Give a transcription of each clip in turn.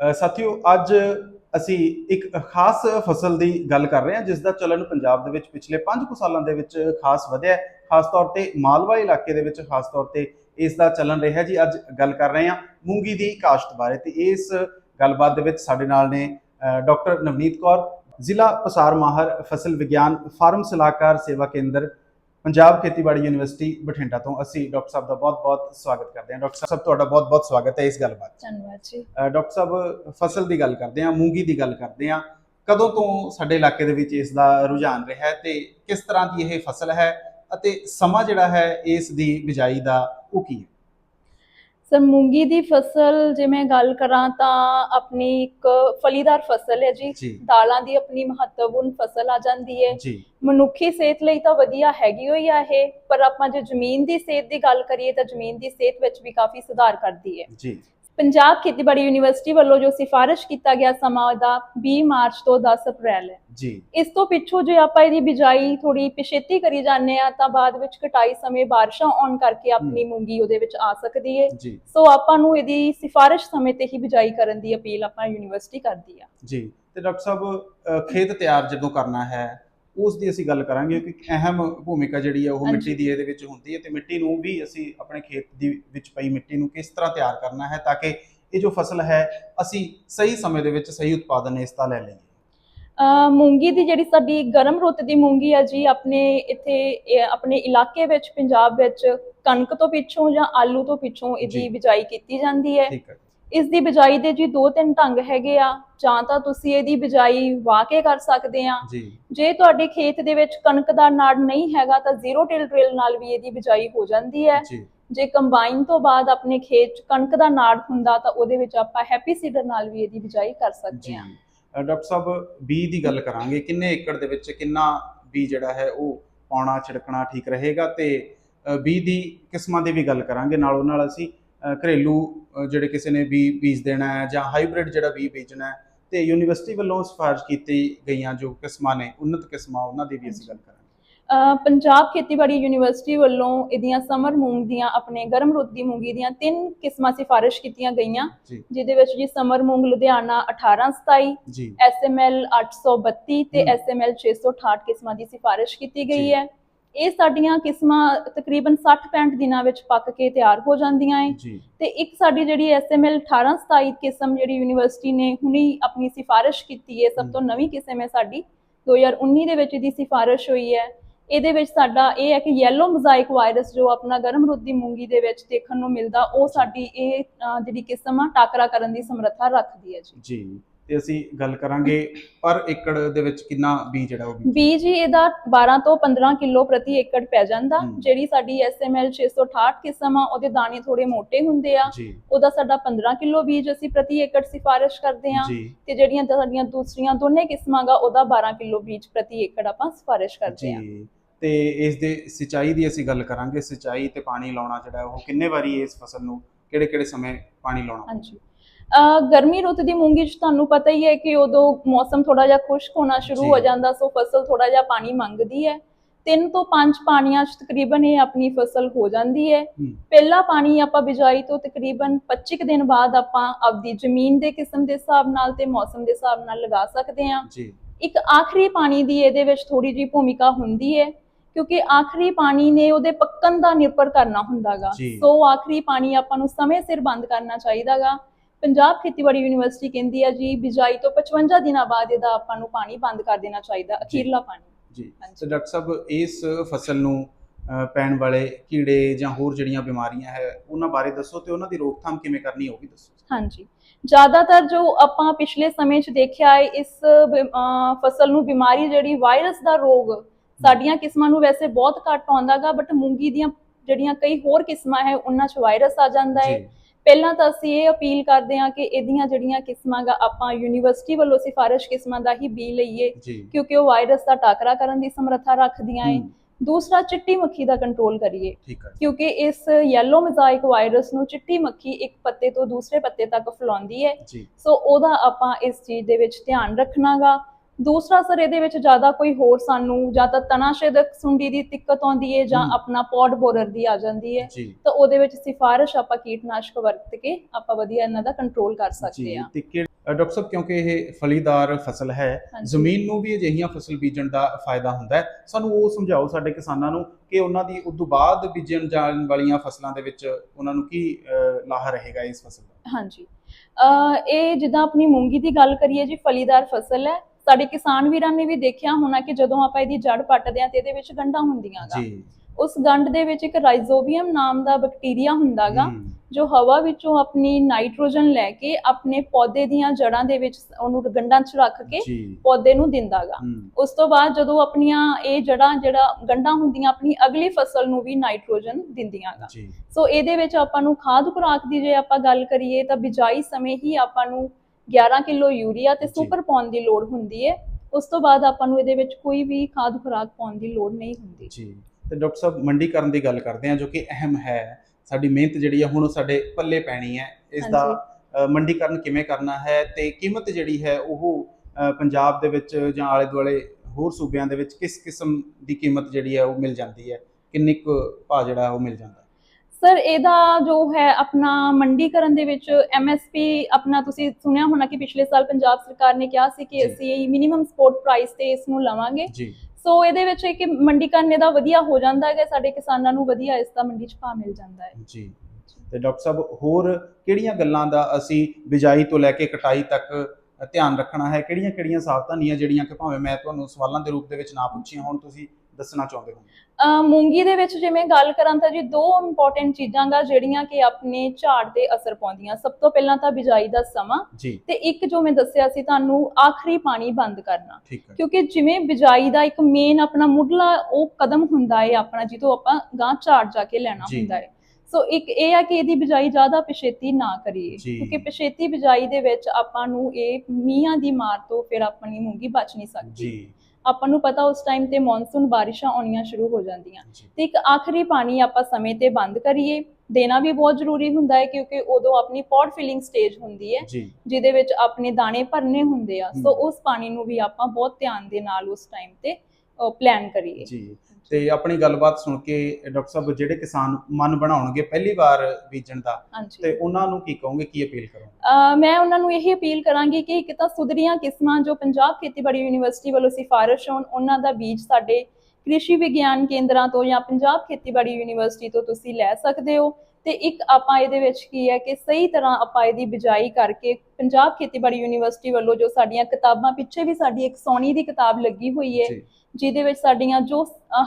ਸਾਥੀਓ, ਅੱਜ ਅਸੀਂ ਇੱਕ ਖਾਸ ਫਸਲ ਦੀ ਗੱਲ ਕਰ ਰਹੇ ਹਾਂ, ਜਿਸ ਦਾ ਚਲਨ ਪੰਜਾਬ ਦੇ ਵਿੱਚ ਪਿਛਲੇ 5 ਕੁ ਸਾਲਾਂ ਦੇ ਵਿੱਚ ਖਾਸ ਵਧਿਆ ਖਾਸ ਤੌਰ ਤੇ ਮਾਲਵਾ ਇਲਾਕੇ ਦੇ ਵਿੱਚ ਖਾਸ ਤੌਰ ਤੇ ਇਸ ਦਾ ਚਲਨ ਰਿਹਾ ਜੀ, ਅੱਜ ਗੱਲ ਕਰ ਰਹੇ ਹਾਂ ਮੂੰਗੀ ਦੀ ਕਾਸ਼ਤ ਬਾਰੇ ਤੇ ਇਸ ਗੱਲਬਾਤ ਦੇ ਵਿੱਚ ਸਾਡੇ ਨਾਲ ਨੇ ਡਾਕਟਰ ਨਵਨੀਤ ਕੌਰ, ਜ਼ਿਲ੍ਹਾ ਪਸਾਰ ਮਾਹਰ ਫਸਲ ਵਿਗਿਆਨ ਫਾਰਮ ਸਲਾਹਕਾਰ ਸੇਵਾ ਕੇਂਦਰ ਪੰਜਾਬ ਖੇਤੀਬਾੜੀ ਯੂਨੀਵਰਸਿਟੀ ਬਠਿੰਡਾ ਤੋਂ ਅਸੀਂ ਡਾਕਟਰ ਸਾਹਿਬ ਦਾ ਬਹੁਤ-ਬਹੁਤ ਸਵਾਗਤ ਕਰਦੇ ਹਾਂ। ਡਾਕਟਰ ਸਾਹਿਬ ਤੁਹਾਡਾ ਬਹੁਤ-ਬਹੁਤ ਸਵਾਗਤ ਹੈ ਇਸ ਗੱਲਬਾਤ 'ਚ। ਧੰਨਵਾਦ ਜੀ। ਡਾਕਟਰ ਸਾਹਿਬ ਫਸਲ ਦੀ ਗੱਲ ਕਰਦੇ ਹਾਂ ਮੂੰਗੀ ਦੀ ਗੱਲ ਕਰਦੇ ਹਾਂ। ਕਦੋਂ ਤੋਂ ਸਾਡੇ ਇਲਾਕੇ ਦੇ ਵਿੱਚ ਇਸ ਦਾ ਰੁਝਾਨ ਰਿਹਾ ਹੈ ਤੇ ਕਿਸ ਤਰ੍ਹਾਂ ਦੀ ਇਹ ਫਸਲ ਹੈ ਅਤੇ ਸਮਾਂ ਜਿਹੜਾ ਹੈ ਇਸ ਦੀ ਬਿਜਾਈ ਦਾ ਉਹ ਕੀ ਹੈ? ਸਰ ਮੂੰਗੀ ਦੀ ਫਸਲ ਜੇ ਮੈਂ ਗੱਲ ਕਰਾਂ ਤਾਂ ਆਪਣੀ ਇੱਕ ਫਲੀਦਾਰ ਫਸਲ ਹੈ ਜੀ। ਦਾਲਾਂ ਦੀ ਆਪਣੀ ਮਹੱਤਵਪੂਰਨ ਫਸਲ ਆ ਜਾਂਦੀ ਹੈ। ਮਨੁੱਖੀ ਸਿਹਤ ਲਈ ਤਾਂ ਵਧੀਆ ਹੈਗੀ ਹੋਈ ਆ ਇਹ ਪਰ ਆਪਾਂ ਜੇ ਜ਼ਮੀਨ ਦੀ ਸਿਹਤ ਦੀ ਗੱਲ ਕਰੀਏ ਤਾਂ ਜ਼ਮੀਨ ਦੀ ਸਿਹਤ ਵਿੱਚ ਵੀ ਕਾਫੀ ਸੁਧਾਰ ਕਰਦੀ ਹੈ। ਜੀ। ਪੰਜਾਬ ਖੇਤੀਬਾੜੀ ਯੂਨੀਵਰਸਿਟੀ ਵੱਲੋਂ ਜੋ ਸਿਫਾਰਿਸ਼ ਕੀਤਾ ਗਿਆ ਸਮਾਂ ਦਾ 20 ਮਾਰਚ ਤੋਂ 10 ਅਪ੍ਰੈਲ ਹੈ। ਜੀ। ਇਸ ਤੋਂ ਪਿੱਛੋਂ ਜੇ ਆਪਾਂ ਇਹਦੀ ਬਿਜਾਈ ਥੋੜੀ ਪਿਛੇਤੀ ਕਰੀ ਜਾਂਦੇ ਆ ਤਾਂ ਬਾਅਦ ਵਿੱਚ ਕਟਾਈ ਸਮੇਂ ਬਾਰਿਸ਼ਾਂ ਆਉਣ ਕਰਕੇ ਆਪਣੀ ਮੂੰਗੀ ਉਹਦੇ ਵਿੱਚ ਆ ਸਕਦੀ ਹੈ। ਸੋ ਆਪਾਂ ਨੂੰ ਇਹਦੀ ਸਿਫਾਰਿਸ਼ ਸਮੇਂ ਤੇ ਹੀ ਬਿਜਾਈ ਕਰਨ ਦੀ ਅਪੀਲ ਆਪਾਂ ਯੂਨੀਵਰਸਿਟੀ ਕਰਦੀ ਆ। ਜੀ। ਤੇ ਡਾਕਟਰ ਸਾਹਿਬ ਖੇਤ ਤਿਆਰ ਜਦੋਂ ਕਰਨਾ ਹੈ ਉਸ ਦੀ ਅਸੀਂ ਗੱਲ ਕਰਾਂਗੇ ਕਿ ਅਹਿਮ ਭੂਮਿਕਾ ਜਿਹੜੀ ਹੈ ਉਹ। ਮਿੱਟੀ ਦੀ ਇਹਦੇ ਵਿੱਚ ਹੁੰਦੀ ਹੈ ਤੇ ਮਿੱਟੀ ਨੂੰ ਵੀ ਅਸੀਂ ਆਪਣੇ ਖੇਤ ਦੀ ਵਿੱਚ ਪਈ ਮਿੱਟੀ ਨੂੰ ਕਿਸ ਤਰ੍ਹਾਂ ਤਿਆਰ ਕਰਨਾ ਹੈ ਤਾਂ ਕਿ ਇਹ ਜੋ ਫਸਲ ਹੈ ਅਸੀਂ ਸਹੀ ਸਮੇਂ ਦੇ ਵਿੱਚ ਸਹੀ ਉਤਪਾਦਨ ਇਸ ਦਾ ਲੈ ਲਈਏ ਮੂੰਗੀ ਦੀ ਜਿਹੜੀ ਸਾਡੀ ਗਰਮ ਰੁੱਤ ਦੀ ਮੂੰਗੀ ਆ ਜੀ ਆਪਣੇ ਇੱਥੇ ਆਪਣੇ ਇਲਾਕੇ ਵਿੱਚ ਪੰਜਾਬ ਵਿੱਚ ਕਣਕ ਤੋਂ ਪਿੱਛੋਂ ਜਾਂ ਆਲੂ ਤੋਂ ਪਿੱਛੋਂ। ਇਹਦੀ ਬਿਜਾਈ ਕੀਤੀ ਜਾਂਦੀ ਹੈ ਠੀਕ ਹੈ ਇਸ ਦੀ ਬਿਜਾਈ ਦੇ ਜੀ ਦੋ ਤਿੰਨ ਢੰਗ ਹੈਗੇ ਆ ਜਾਂ ਤਾਂ ਤੁਸੀਂ ਇਹਦੀ ਬਿਜਾਈ ਵਾਹ ਕੇ ਕਰ ਸਕਦੇ ਆ। ਜੀ। ਤੁਹਾਡੇ ਖੇਤ ਦੇ ਵਿੱਚ ਕਣਕ ਦਾ ਨਾੜ ਨਹੀਂ ਹੈਗਾ ਤਾਂ ਜ਼ੀਰੋ ਟਿਲ ਡਰਿਲ ਨਾਲ ਵੀ ਇਹਦੀ ਬਿਜਾਈ ਹੋ ਜਾਂਦੀ ਹੈ। ਜੀ। ਕੰਬਾਈਨ ਤੋਂ ਬਾਅਦ ਆਪਣੇ ਖੇਤ 'ਚ ਕਣਕ ਦਾ ਨਾੜ ਹੁੰਦਾ ਤਾਂ ਉਹਦੇ ਵਿੱਚ ਆਪਾਂ ਹੈਪੀ ਸੀਡਰ ਨਾਲ ਵੀ ਇਹਦੀ ਬਿਜਾਈ ਕਰ ਸਕਦੇ ਅ, ਡਾਕਟਰ ਸਾਹਿਬ ਬੀ ਦੀ ਗੱਲ ਕਰਾਂਗੇ। ਕਿੰਨੇ ਏਕੜ ਦੇ ਵਿੱਚ ਕਿੰਨਾ ਬੀ ਜਿਹੜਾ ਹੈ ਉਹ ਪਾਉਣਾ ਛਿੜਕਣਾ ਠੀਕ ਰਹੇਗਾ? ਤੇ ਬੀ ਦੀ ਕਿਸਮਾਂ ਦੀ ਵੀ ਗੱਲ ਕਰਾਂਗੇ। ਨਾਲੋਂ ਨਾਲ ਅਸੀਂ ਘਰੇਲੂ ਜਿਹੜੇ ਕਿਸੇ ਨੇ ਬੀ ਬੀਜ ਦੇਣਾ ਹੈ ਜਾਂ ਹਾਈਬ੍ਰਿਡ ਜਿਹੜਾ ਬੀ ਬੀਜਣਾ ਹੈ ਤੇ ਯੂਨੀਵਰਸਿਟੀ ਵੱਲੋਂ ਸਿਫਾਰਿਸ਼ ਕੀਤੀ ਗਈਆਂ ਜੋ ਕਿਸਮਾਂ ਨੇ ਉન્નਤ ਕਿਸਮਾਂ ਉਹਨਾਂ ਦੀ ਵੀ ਅਸੀਂ ਗੱਲ ਕਰਾਂਗੇ ਪੰਜਾਬ ਖੇਤੀਬਾੜੀ ਯੂਨੀਵਰਸਿਟੀ ਵੱਲੋਂ ਇਹਦੀਆਂ ਸਮਰ ਮੂੰਗ ਦੀਆਂ ਆਪਣੇ ਗਰਮ ਰੁੱਤ ਦੀ ਮੂੰਗੀ ਦੀਆਂ ਤਿੰਨ ਕਿਸਮਾਂ ਸਿਫਾਰਿਸ਼ ਕੀਤੀਆਂ ਗਈਆਂ ਜਿਹਦੇ ਵਿੱਚ ਜੀ ਸਮਰ ਮੂੰਗ ਲੁਧਿਆਣਾ 1827 ਜੀ SML 832 ਤੇ। SML 668 ਕਿਸਮਾਂ ਦੀ ਸਿਫਾਰਿਸ਼ ਕੀਤੀ। ਗਈ ਹੈ ਇਹ ਸਾਡੀਆਂ ਕਿਸਮਾਂ ਤਕਰੀਬਨ 60-65 ਦਿਨਾਂ ਵਿੱਚ ਪੱਕ ਕੇ ਤਿਆਰ ਹੋ ਜਾਂਦੀਆਂ ਹੈ ਜੀ। ਤੇ ਇੱਕ ਸਾਡੀ ਜਿਹੜੀ SML 1827 ਕਿਸਮ ਜਿਹੜੀ ਯੂਨੀਵਰਸਿਟੀ ਨੇ ਹੁਣੀ ਆਪਣੀ ਸਿਫਾਰਿਸ਼ ਕੀਤੀ ਹੈ ਸਭ ਤੋਂ ਨਵੀਂ ਕਿਸਮ ਹੈ ਸਾਡੀ। 2019 ਦੇ ਵਿੱਚ ਇਹਦੀ ਸਿਫਾਰਿਸ਼ ਹੋਈ ਹੈ ਇਹਦੇ ਵਿੱਚ ਸਾਡਾ ਇਹ ਹੈ ਕਿ ਯੈਲੋ ਮੋਜ਼ਾਈਕ ਵਾਇਰਸ ਜੋ ਆਪਣਾ ਗਰਮ ਦੀ ਮੂੰਗੀ ਦੇ ਵਿੱਚ ਦੇਖਣ ਨੂੰ ਮਿਲਦਾ ਉਹ ਸਾਡੀ ਇਹ ਜਿਹੜੀ ਕਿਸਮ ਆ ਟਾਕਰਾ ਕਰਨ ਦੀ ਸਮਰੱਥਾ ਰੱਖਦੀ ਹੈ ਜੀ। ਜੀ। ਤੇ ਅਸੀਂ ਗੱਲ ਕਰਾਂਗੇ ਪਰ ਏਕੜ ਦੇ ਵਿੱਚ ਕਿੰਨਾ ਬੀ ਜਿਹੜਾ ਉਹ ਬੀਜ ਬੀਜ ਹੀ ਇਹਦਾ 12 ਤੋਂ 15 ਕਿਲੋ ਪ੍ਰਤੀ ਏਕੜ ਪੈ ਜਾਂਦਾ। ਜਿਹੜੀ ਸਾਡੀ SML 668 ਕਿਸਮ ਆ ਉਹਦੇ ਦਾਣੇ ਥੋੜੇ ਮੋٹے ਹੁੰਦੇ ਆ। ਉਹਦਾ ਸਾਡਾ 15 ਕਿਲੋ ਬੀਜ ਅਸੀਂ ਪ੍ਰਤੀ ਏਕੜ ਸਿਫਾਰਿਸ਼ ਕਰਦੇ ਜੀ। ਤੇ ਜਿਹੜੀਆਂ ਸਾਡੀਆਂ ਦੂਸਰੀਆਂ ਦੋਨੇ ਕਿਸਮਾਂ ਗਾ ਉਹਦਾ 12 ਕਿਲੋ ਬੀਜ ਪ੍ਰਤੀ ਏਕੜ ਆਪਾਂ ਸਿਫਾਰਿਸ਼ ਕਰਦੇ ਜੀ। ਤੇ ਇਸ ਦੇ ਸਿੰਚਾਈ ਦੀ ਅਸੀਂ ਗੱਲ ਕਰਾਂਗੇ। ਸਿੰਚਾਈ ਤੇ ਪਾਣੀ ਲਾਉਣਾ ਜਿਹੜਾ ਉਹ ਕਿੰਨੇ ਵਾਰੀ ਇਸ ਫਸਲ ਨੂੰ ਕਿਹੜੇ ਕਿਹੜੇ ਸਮੇਂ ਪਾਣੀ ਲਾਉਣਾ ਹਾਂਜੀ। ਗਰਮੀ ਰੁੱਤ ਦੀ ਮੂੰਗੀ 'ਚ ਤੁਹਾਨੂੰ ਪਤਾ ਹੀ ਹੈ ਕਿ ਉਦੋਂ ਮੌਸਮ ਥੋੜਾ ਜਿਹਾ ਖੁਸ਼ਕ ਹੋਣਾ ਸ਼ੁਰੂ ਜੀ। ਹੋ ਜਾਂਦਾ ਸੋ ਫਸਲ ਥੋੜਾ ਜਿਹਾ ਪਾਣੀ ਮੰਗਦੀ ਹੈ ਤਿੰਨ ਤੋਂ ਪੰਜ ਪਾਣੀਆਂ 'ਚ ਤਕਰੀਬਨ ਇਹ ਆਪਣੀ ਫਸਲ ਹੋ ਜਾਂਦੀ ਹੈ। ਪਹਿਲਾ ਪਾਣੀ ਆਪਾਂ ਬਿਜਾਈ ਤੋਂ ਤਕਰੀਬਨ 25 ਕੁ ਦਿਨ ਬਾਅਦ ਆਪਾਂ ਆਪਦੀ ਜ਼ਮੀਨ ਦੇ ਕਿਸਮ ਦੇ ਹਿਸਾਬ ਨਾਲ ਤੇ ਮੌਸਮ ਦੇ ਹਿਸਾਬ ਨਾਲ ਲਗਾ ਸਕਦੇ ਹਾਂ ਜੀ ਇੱਕ ਆਖਰੀ ਪਾਣੀ ਦੀ ਇਹਦੇ ਵਿੱਚ ਥੋੜੀ ਜਿਹੀ ਭੂਮਿਕਾ ਹੁੰਦੀ ਹੈ ਕਿਉਂਕਿ ਆਖਰੀ ਪਾਣੀ ਨੇ ਉਹਦੇ ਪੱਕਣ ਦਾ ਨਿਰਭਰ ਕਰਨਾ ਹੁੰਦਾਗਾ ਜੀ। ਸੋ ਆਖਰੀ ਪਾਣੀ ਆਪਾਂ ਨੂੰ ਸਮੇਂ ਸਿਰ ਬੰਦ ਕਰਨਾ ਚਾਹੀਦਾਗਾ ਪੰਜਾਬ ਖੇਤੀਬਾੜੀ ਯੂਨੀਵਰਸਿਟੀ ਕਹਿੰਦੀ ਹੈ ਜੀ ਬਿਜਾਈ ਤੋਂ 55 ਦਿਨਾਂ ਬਾਅਦ ਇਹਦਾ ਆਪਾਂ ਨੂੰ ਪਾਣੀ ਬੰਦ ਕਰ ਦੇਣਾ ਚਾਹੀਦਾ ਅਖੀਰਲਾ ਪਾਣੀ। ਜੀ। ਤੇ ਡਾਕਟਰ ਸਾਹਿਬ ਇਸ ਫਸਲ ਨੂੰ ਪੈਣ ਵਾਲੇ ਕੀੜੇ ਜਾਂ ਹੋਰ ਜਿਹੜੀਆਂ ਬਿਮਾਰੀਆਂ ਹੈ ਉਹਨਾਂ ਬਾਰੇ ਦੱਸੋ ਤੇ ਉਹਨਾਂ ਦੀ ਰੋਕਥਾਮ ਕਿਵੇਂ ਕਰਨੀ ਵੀ ਦੱਸੋ। ਹਾਂਜੀ। ਜ਼ਿਆਦਾਤਰ ਜੋ ਆਪਾਂ ਪਿਛਲੇ ਸਮੇਂ 'ਚ ਦੇਖਿਆ ਹੈ ਇਸ ਫਸਲ ਨੂੰ ਬਿਮਾਰੀ ਜਿਹੜੀ ਵਾਇਰਸ ਦਾ ਰੋਗ ਸਾਡੀਆਂ ਕਿਸਮਾਂ ਨੂੰ ਵੈਸੇ ਬਹੁਤ ਘੱਟ ਆਉਂਦਾਗਾ ਬਟ ਮੂੰਗੀ ਦੀਆਂ ਜਿਹੜੀਆਂ ਕਈ ਹੋਰ ਕਿਸਮਾਂ ਹੈ ਉਹਨਾਂ 'ਚ ਵਾਇਰਸ ਆ ਜਾਂਦਾ ਹੈ। ਜੀ। ਪਹਿਲਾਂ ਤਾਂ ਅਸੀਂ ਇਹ ਅਪੀਲ ਕਰਦੇ ਹਾਂ ਕਿ ਇਹਦੀਆਂ ਜਿਹੜੀਆਂ ਕਿਸਮਾਂ ਗਾ ਆਪਾਂ ਯੂਨੀਵਰਸਿਟੀ ਵੱਲੋਂ ਸਿਫਾਰਿਸ਼ ਕਿਸਮਾਂ ਦਾ ਹੀ ਬੀ ਲਈਏ ਕਿਉਂਕਿ ਉਹ ਵਾਇਰਸ ਦਾ ਟਾਕਰਾ ਕਰਨ ਦੀ ਸਮਰੱਥਾ ਰੱਖਦੀਆਂ ਹੈ। ਦੂਸਰਾ ਚਿੱਟੀ ਮੱਖੀ ਦਾ ਕੰਟਰੋਲ ਕਰੀਏ। ਕਿਉਂਕਿ ਇਸ ਯੈਲੋ ਮੋਜ਼ਾਈਕ ਵਾਇਰਸ ਨੂੰ ਚਿੱਟੀ ਮੱਖੀ ਇੱਕ ਪੱਤੇ ਤੋਂ ਦੂਸਰੇ ਪੱਤੇ ਤੱਕ ਫੈਲਾਉਂਦੀ ਹੈ ਸੋ ਉਹਦਾ ਆਪਾਂ ਇਸ ਚੀਜ਼ ਦੇ ਵਿੱਚ ਧਿਆਨ ਰੱਖਣਾਗਾ ਦੂਸਰਾ ਸਰ ਇਹਦੇ ਵਿੱਚ ਜ਼ਿਆਦਾ ਕੋਈ ਹੋਰ ਸਾਨੂੰ ਜਾਂ ਤਾਂ ਤਨਾਸ਼ੇਦਕ ਸੁੰਡੀ ਦੀ ਦਿੱਕਤ ਆਉਂਦੀ ਹੈ ਜਾਂ। ਆਪਣਾ ਪੌਡ ਬੋਰਰ ਦੀ ਆ ਜਾਂਦੀ ਹੈ ਤਾਂ ਉਹਦੇ ਵਿੱਚ ਸਿਫਾਰਿਸ਼ ਆਪਾਂ ਕੀਟਨਾਸ਼ਕ ਵਰਤ ਕੇ ਆਪਾਂ ਵਧੀਆ ਇਹਨਾਂ ਦਾ ਕੰਟਰੋਲ ਕਰ ਸਕਦੇ ਜੀ ਹਾਂ ਡਾਕਟਰ ਸਾਹਿਬ ਕਿਉਂਕਿ ਇਹ ਫਲੀਦਾਰ ਫਸਲ ਹੈ। ਜ਼ਮੀਨ ਨੂੰ ਵੀ ਅਜਿਹੀਆਂ ਫਸਲ ਬੀਜਣ ਦਾ ਫਾਇਦਾ ਹੁੰਦਾ ਹੈ। ਸਾਨੂੰ ਉਹ ਸਮਝਾਓ ਸਾਡੇ ਕਿਸਾਨਾਂ ਨੂੰ ਕਿ ਉਹਨਾਂ ਦੀ ਉਦੋਂ ਬਾਅਦ ਬੀਜਣ ਜਾਣ ਵਾਲੀਆਂ ਫਸਲਾਂ ਦੇ ਵਿੱਚ ਉਹਨਾਂ ਨੂੰ ਕੀ ਲਾਹਾ ਰਹੇਗਾ ਇਸ ਫਸਲ ਦਾ? ਹਾਂਜੀ। ਇਹ ਜਿੱਦਾਂ ਆਪਣੀ ਮੂੰਗੀ ਦੀ ਗੱਲ ਕਰੀਏ ਜੀ ਫਲੀਦਾਰ ਫਸਲ ਹੈ ਸਾਡੇ ਕਿਸਾਨ ਵੀਰਾਂ ਨੇ ਵੀ ਦੇਖਿਆ ਹੋਣਾ ਕਿ ਜਦੋਂ ਆਪਾਂ ਇਹਦੀ ਜੜ ਪੱਟਦੇ ਹਾਂ ਤੇ ਇਹਦੇ ਵਿੱਚ ਗੰਢਾਂ ਹੁੰਦੀਆਂ ਗਾ। ਜੀ। ਉਸ ਗੰਢ ਦੇ ਵਿੱਚ ਇੱਕ ਰਾਈਜ਼ੋਬੀਅਮ ਨਾਮ ਦਾ ਬੈਕਟੀਰੀਆ ਹੁੰਦਾਗਾ ਜੋ ਹਵਾ ਵਿੱਚੋਂ ਆਪਣੀ ਨਾਈਟ੍ਰੋਜਨ ਲੈ ਕੇ ਆਪਣੇ ਪੌਦੇ ਦੀਆਂ ਜੜਾਂ ਦੇ ਵਿੱਚ ਉਹਨੂੰ ਗੰਢਾਂ 'ਚ ਰੱਖ ਕੇ ਪੌਦੇ ਨੂੰ ਦਿੰਦਾਗਾ। ਹਮ, ਉਸ ਤੋਂ ਬਾਅਦ ਜਦੋਂ ਆਪਣੀਆਂ ਇਹ ਜੜਾਂ ਜਿਹੜਾ ਗੰਢਾਂ ਹੁੰਦੀਆਂ ਆਪਣੀ ਅਗਲੀ ਫਸਲ ਨੂੰ ਵੀ ਨਾਈਟ੍ਰੋਜਨ ਦਿੰਦੀਆਂ ਗਾ। ਸੋ ਇਹਦੇ ਵਿੱਚ ਆਪਾਂ ਨੂੰ ਖਾਦ ਖੁਰਾਕ ਦੀ ਜੇ ਆਪਾਂ ਗੱਲ ਕਰੀਏ ਤਾਂ ਬਿਜਾਈ ਸਮੇਂ ਹੀ ਆਪਾਂ ਨੂੰ 11 ਕਿਲੋ ਯੂਰੀਆ ਤੇ। ਸੁਪਰ ਪਾਉਣ ਦੀ ਲੋੜ ਹੁੰਦੀ ਹੈ ਉਸ ਤੋਂ ਬਾਅਦ ਆਪਾਂ ਨੂੰ ਇਹਦੇ ਵਿੱਚ ਕੋਈ ਵੀ ਖਾਦ ਖੁਰਾਕ ਪਾਉਣ ਦੀ ਲੋੜ ਨਹੀਂ ਹੁੰਦੀ। ਜੀ ਤੇ ਡਾਕਟਰ ਸਾਹਿਬ ਮੰਡੀਕਰਨ ਦੀ ਗੱਲ ਕਰਦੇ ਹਾਂ ਜੋ ਕਿ ਅਹਿਮ ਹੈ ਸਾਡੀ ਮਿਹਨਤ ਜਿਹੜੀ ਹੈ ਹੁਣ ਸਾਡੇ ਪੱਲੇ ਪੈਣੀ ਹੈ ਇਸ ਦਾ ਮੰਡੀਕਰਨ ਕਿਵੇਂ ਕਰਨਾ ਹੈ ਤੇ ਕੀਮਤ ਜਿਹੜੀ ਹੈ ਉਹ ਪੰਜਾਬ ਦੇ ਵਿੱਚ ਜਾਂ ਆਲੇ ਦੁਆਲੇ ਹੋਰ ਸੂਬਿਆਂ ਦੇ ਵਿੱਚ ਕਿਸ ਕਿਸਮ ਦੀ ਕੀਮਤ ਜਿਹੜੀ ਹੈ ਉਹ ਮਿਲ ਜਾਂਦੀ ਹੈ ਕਿੰਨੀ ਕੁ ਭਾਅ ਜਿਹੜਾ ਉਹ ਮਿਲ ਜਾਂਦਾ? ਸਰ ਇਹਦਾ ਜੋ ਹੈ ਆਪਣਾ ਮੰਡੀਕਰਨ ਦੇ ਵਿੱਚ ਐਮਐਸਪੀ ਆਪਣਾ ਤੁਸੀਂ ਸੁਣਿਆ ਹੋਣਾ ਕਿ ਪਿਛਲੇ ਸਾਲ ਪੰਜਾਬ ਸਰਕਾਰ ਨੇ ਕਿਹਾ ਸੀ ਕਿ। ਅਸੀਂ ਮਿਨੀਮਮ ਸਪੋਰਟ ਪ੍ਰਾਈਸ ਤੇ ਇਸ ਨੂੰ ਲਵਾਂਗੇ। ਸੋ ਇਹਦੇ ਵਿੱਚ ਇੱਕ ਮੰਡੀਕਰਨ ਇਹਦਾ ਵਧੀਆ ਹੋ ਜਾਂਦਾ ਹੈ ਸਾਡੇ ਕਿਸਾਨਾਂ ਨੂੰ ਵਧੀਆ ਇਸ ਦਾ ਮੰਡੀ 'ਚ ਭਾਅ ਮਿਲ ਜਾਂਦਾ ਹੈ। ਜੀ। ਤੇ ਡਾਕਟਰ ਸਾਹਿਬ ਹੋਰ ਕਿਹੜੀਆਂ ਗੱਲਾਂ ਦਾ ਅਸੀਂ ਬਿਜਾਈ ਤੋਂ ਲੈ ਕੇ ਕਟਾਈ ਤੱਕ ਧਿਆਨ ਰੱਖਣਾ ਹੈ? ਕਿਹੜੀਆਂ ਕਿਹੜੀਆਂ ਸਾਵਧਾਨੀਆਂ ਜਿਹੜੀਆਂ ਕਿ ਭਾਵੇਂ ਮੈਂ ਤੁਹਾਨੂੰ ਸਵਾਲਾਂ ਦੇ ਰੂਪ ਦੇ ਵਿੱਚ ਨਾ ਪੁੱਛੀਆਂ ਹੁਣ ਤੁਸੀਂ ਦੱਸਣਾ ਚਾਹੁੰਦੇ ਹੋ? ਮੂੰਗੀ ਦੇ ਵਿੱਚ ਜਿਵੇਂ ਗੱਲ ਕਰਾਂ ਤਾਂ ਜੀ ਦੋ ਇੰਪੋਰਟੈਂਟ ਚੀਜ਼ਾਂ ਗਾ ਜਿਹੜੀਆਂ ਕਿ ਆਪਣੇ ਝਾੜ ਤੇ ਅਸਰ ਪਾਉਂਦੀਆਂ। ਸਭ ਤੋਂ ਪਹਿਲਾਂ ਤਾਂ ਬਿਜਾਈ ਦਾ ਸਮਾਂ ਜੀ। ਤੇ ਇੱਕ ਜੋ ਮੈਂ ਦੱਸਿਆ ਸੀ ਤੁਹਾਨੂੰ ਆਖਰੀ ਪਾਣੀ ਬੰਦ ਕਰਨਾ। ਕਿਉਂਕਿ ਜਿਵੇਂ ਬਿਜਾਈ ਦਾ ਇੱਕ ਮੇਨ ਆਪਣਾ ਮੁੱਢਲਾ ਉਹ ਕਦਮ ਹੁੰਦਾ ਹੈ ਆਪਣਾ ਜਿੱਦੋਂ ਆਪਾਂ ਗਾਂ ਝਾੜ ਜਾ ਕੇ ਲੈਣਾ ਜੀ। ਹੁੰਦਾ ਹੈ ਸੋ ਇੱਕ ਇਹ ਆ ਕਿ ਇਹਦੀ ਬਿਜਾਈ ਜ਼ਿਆਦਾ ਪਿਛੇਤੀ ਨਾ ਕਰੀਏ। ਜੀ। ਕਿਉਂਕਿ ਪਿਛੇਤੀ ਬਿਜਾਈ ਦੇ ਵਿੱਚ ਆਪਾਂ ਨੂੰ ਇਹ ਮੀਂਹਾਂ ਦੀ ਮਾਰ ਤੋਂ ਫਿਰ ਆਪਣੀ ਮੂੰਗੀ ਬਚ ਨਹੀਂ ਸਕਦੀ। ਜੀ। ਆਪਾਂ ਨੂੰ ਪਤਾ ਉਸ ਟਾਈਮ ਤੇ ਮੌਨਸੂਨ ਬਾਰਿਸ਼ਾਂ ਆਉਣੀਆਂ ਸ਼ੁਰੂ ਹੋ ਜਾਂਦੀਆਂ। ਤੇ ਇੱਕ ਆਖਰੀ ਪਾਣੀ ਆਪਾਂ ਸਮੇਂ ਤੇ ਬੰਦ ਕਰੀਏ। ਦੇਣਾ ਵੀ ਬਹੁਤ ਜ਼ਰੂਰੀ ਹੁੰਦਾ ਹੈ ਕਿਉਂਕਿ ਉਦੋਂ ਆਪਣੀ ਪੌਟ ਫਿਲਿੰਗ ਸਟੇਜ ਹੁੰਦੀ ਹੈ ਜਿਹਦੇ ਵਿੱਚ ਆਪਣੇ ਦਾਣੇ ਭਰਨੇ ਹੁੰਦੇ ਆ। ਸੋ। ਉਸ ਪਾਣੀ ਨੂੰ ਵੀ ਆਪਾਂ ਬਹੁਤ ਧਿਆਨ ਦੇ ਨਾਲ ਉਸ ਟਾਈਮ ਤੇ ਪਲਾਨ ਕਰੀਏ। ਜੀ ਤੇ ਆਪਣੀ ਗੱਲਬਾਤ ਸੁਣ ਕੇ ਡਾਕਟਰ ਸਾਹਿਬ ਜਿਹੜੇ ਕਿਸਾਨ ਮਨ ਬਣਾਉਣਗੇ ਪਹਿਲੀ ਵਾਰ ਬੀਜਣ ਦਾ ਹਾਂਜੀ। ਤੇ ਉਹਨਾਂ ਨੂੰ ਕੀ ਕਹੋਗੇ ਕੀ ਅਪੀਲ ਕਰੋਗੇ? ਮੈਂ ਉਹਨਾਂ ਨੂੰ ਇਹ ਅਪੀਲ ਕਰਾਂਗੀ ਕਿ ਇੱਕ ਤਾਂ ਸੁਧਰੀਆਂ ਕਿਸਮਾਂ ਜੋ ਪੰਜਾਬ ਖੇਤੀਬਾੜੀ ਯੂਨੀਵਰਸਿਟੀ ਵੱਲੋਂ ਸਿਫਾਰਿਸ਼ ਹੋਣ ਉਹਨਾਂ ਦਾ ਬੀਜ ਸਾਡੇ ਕ੍ਰਿਸ਼ੀ ਵਿਗਿਆਨ ਕੇਂਦਰਾਂ ਤੋਂ ਜਾਂ ਪੰਜਾਬ ਖੇਤੀਬਾੜੀ ਯੂਨੀਵਰਸਿਟੀ ਤੋਂ ਤੁਸੀਂ ਲੈ ਸਕਦੇ ਹੋ। ਤੇ ਇੱਕ ਆਪਾਂ ਇਹਦੇ ਵਿੱਚ ਕੀ ਹੈ ਕਿ ਸਹੀ ਤਰ੍ਹਾਂ ਆਪਾਂ ਇਹਦੀ ਬਿਜਾਈ ਕਰਕੇ ਪੰਜਾਬ ਖੇਤੀਬਾੜੀ ਯੂਨੀਵਰਸਿਟੀ ਵੱਲੋਂ ਜੋ ਸਾਡੀਆਂ ਕਿਤਾਬਾਂ ਪਿੱਛੇ ਵੀ ਸਾਡੀ ਇੱਕ ਸੋਨੀ ਦੀ ਕਿਤਾਬ ਲੱਗੀ ਹੋਈ ਹੈ ਜਿਹਦੇ ਵਿੱਚ ਸਾਡੀਆਂ ਜੋ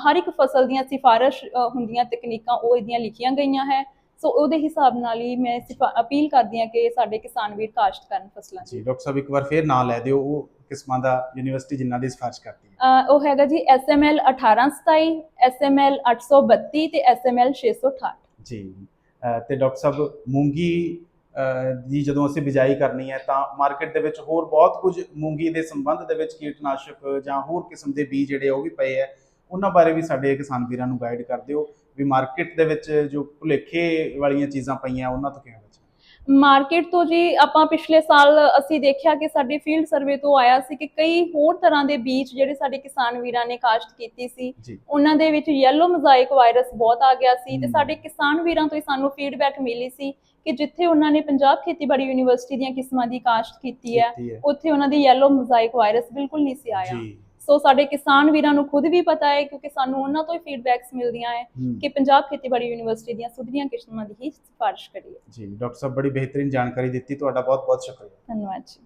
ਹਰ ਇੱਕ ਫਸਲ ਦੀਆਂ ਸਿਫਾਰਿਸ਼ ਹੁੰਦੀਆਂ ਤਕਨੀਕਾਂ ਉਹ ਇਹਦੀਆਂ ਲਿਖੀਆਂ ਗਈਆਂ ਹੈ। ਸੋ ਉਹਦੇ ਹਿਸਾਬ ਨਾਲ ਹੀ ਮੈਂ ਅਪੀਲ ਕਰਦੀ ਹਾਂ ਕਿ ਸਾਡੇ ਕਿਸਾਨ ਵੀਰ ਕਾਸ਼ਤ ਕਰਨ ਫਸਲਾਂ ਜੀ ਡਾਕਟਰ ਸਾਹਿਬ ਇੱਕ ਵਾਰ ਫੇਰ ਨਾਂ ਲੈ ਦਿਓ ਉਹ ਕਿਸਮਾਂ ਦਾ ਯੂਨੀਵਰਸਿਟੀ ਜਿਨ੍ਹਾਂ ਦੀ ਸਿਫਾਰਿਸ਼ ਕਰਦੀ ਹੈ। ਉਹ ਹੈਗਾ ਜੀ SML 1827 SML 832 ਤੇ SML 668 ਜੀ। ਤੇ ਡਾਕਟਰ ਸਾਹਿਬ, ਮੂੰਗੀ ਦੀ ਜਦੋਂ ਅਸੀਂ ਬਿਜਾਈ ਕਰਨੀ ਹੈ ਤਾਂ ਮਾਰਕੀਟ ਦੇ ਵਿੱਚ ਹੋਰ ਬਹੁਤ ਕੁਝ ਮੂੰਗੀ ਦੇ ਸੰਬੰਧ ਦੇ ਵਿੱਚ ਕੀਟਨਾਸ਼ਕ ਜਾਂ ਹੋਰ ਕਿਸਮ ਦੇ ਬੀਜ ਜਿਹੜੇ ਉਹ ਵੀ ਪਏ ਹੈ। ਉਹਨਾਂ ਬਾਰੇ ਵੀ ਸਾਡੇ ਕਿਸਾਨ ਵੀਰਾਂ ਨੂੰ ਗਾਈਡ ਕਰ ਦਿਓ ਵੀ ਮਾਰਕੀਟ ਦੇ ਵਿੱਚ ਜੋ ਭੁਲੇਖੇ ਵਾਲੀਆਂ ਚੀਜ਼ਾਂ ਪਈਆਂ, ਉਹਨਾਂ ਤੋਂ ਕਿਵੇਂ ਮਾਰਕੀਟ ਤੋਂ ਜੀ ਆਪਾਂ ਪਿਛਲੇ ਸਾਲ ਅਸੀਂ ਦੇਖਿਆ ਕਿ ਸਾਡੇ ਫੀਲਡ ਸਰਵੇ ਤੋਂ ਆਇਆ ਸੀ ਕਿ ਕਈ ਹੋਰ ਤਰ੍ਹਾਂ ਦੇ ਬੀਜ ਜਿਹੜੇ ਸਾਡੇ ਕਿਸਾਨ ਵੀਰਾਂ ਨੇ ਕਾਸ਼ਤ ਕੀਤੀ ਸੀ ਉਹਨਾਂ ਦੇ ਵਿੱਚ ਯੈਲੋ ਮੋਜ਼ਾਈਕ ਵਾਇਰਸ ਬਹੁਤ ਆ ਗਿਆ ਸੀ ਤੇ। ਸਾਡੇ ਕਿਸਾਨ ਵੀਰਾਂ ਤੋਂ ਹੀ ਸਾਨੂੰ ਫੀਡਬੈਕ ਮਿਲੀ ਸੀ ਕਿ ਜਿੱਥੇ ਉਹਨਾਂ ਨੇ ਪੰਜਾਬ ਖੇਤੀਬਾੜੀ ਯੂਨੀਵਰਸਿਟੀ ਦੀਆਂ ਕਿਸਮਾਂ ਦੀ ਕਾਸ਼ਤ ਕੀਤੀ ਹੈ ਉੱਥੇ ਉਹਨਾਂ ਦੀ ਯੈਲੋ ਮੋਜ਼ਾਈਕ ਵਾਇਰਸ ਬਿਲਕੁਲ ਨਹੀਂ ਸੀ ਆਇਆ। ਜੀ। ਸੋ ਸਾਡੇ ਕਿਸਾਨ ਵੀਰਾਂ ਨੂੰ ਖੁਦ ਵੀ ਪਤਾ ਹੈ ਕਿਉਂਕਿ ਸਾਨੂੰ ਉਹਨਾਂ ਤੋਂ ਹੀ ਫੀਡਬੈਕਸ ਮਿਲਦੀਆਂ ਹੈ ਕਿ ਪੰਜਾਬ ਖੇਤੀਬਾੜੀ ਯੂਨੀਵਰਸਿਟੀ ਦੀਆਂ ਸੁਧਰੀਆਂ ਕਿਸਮਾਂ ਦੀ ਹੀ ਸਿਫਾਰਿਸ਼ ਕਰੀਏ। ਜੀ ਡਾਕਟਰ ਸਾਹਿਬ ਬੜੀ ਬਿਹਤਰੀਨ ਜਾਣਕਾਰੀ ਦਿੱਤੀ ਤੁਹਾਡਾ ਬਹੁਤ ਬਹੁਤ ਸ਼ੁਕਰੀਆ। ਧੰਨਵਾਦ ਜੀ।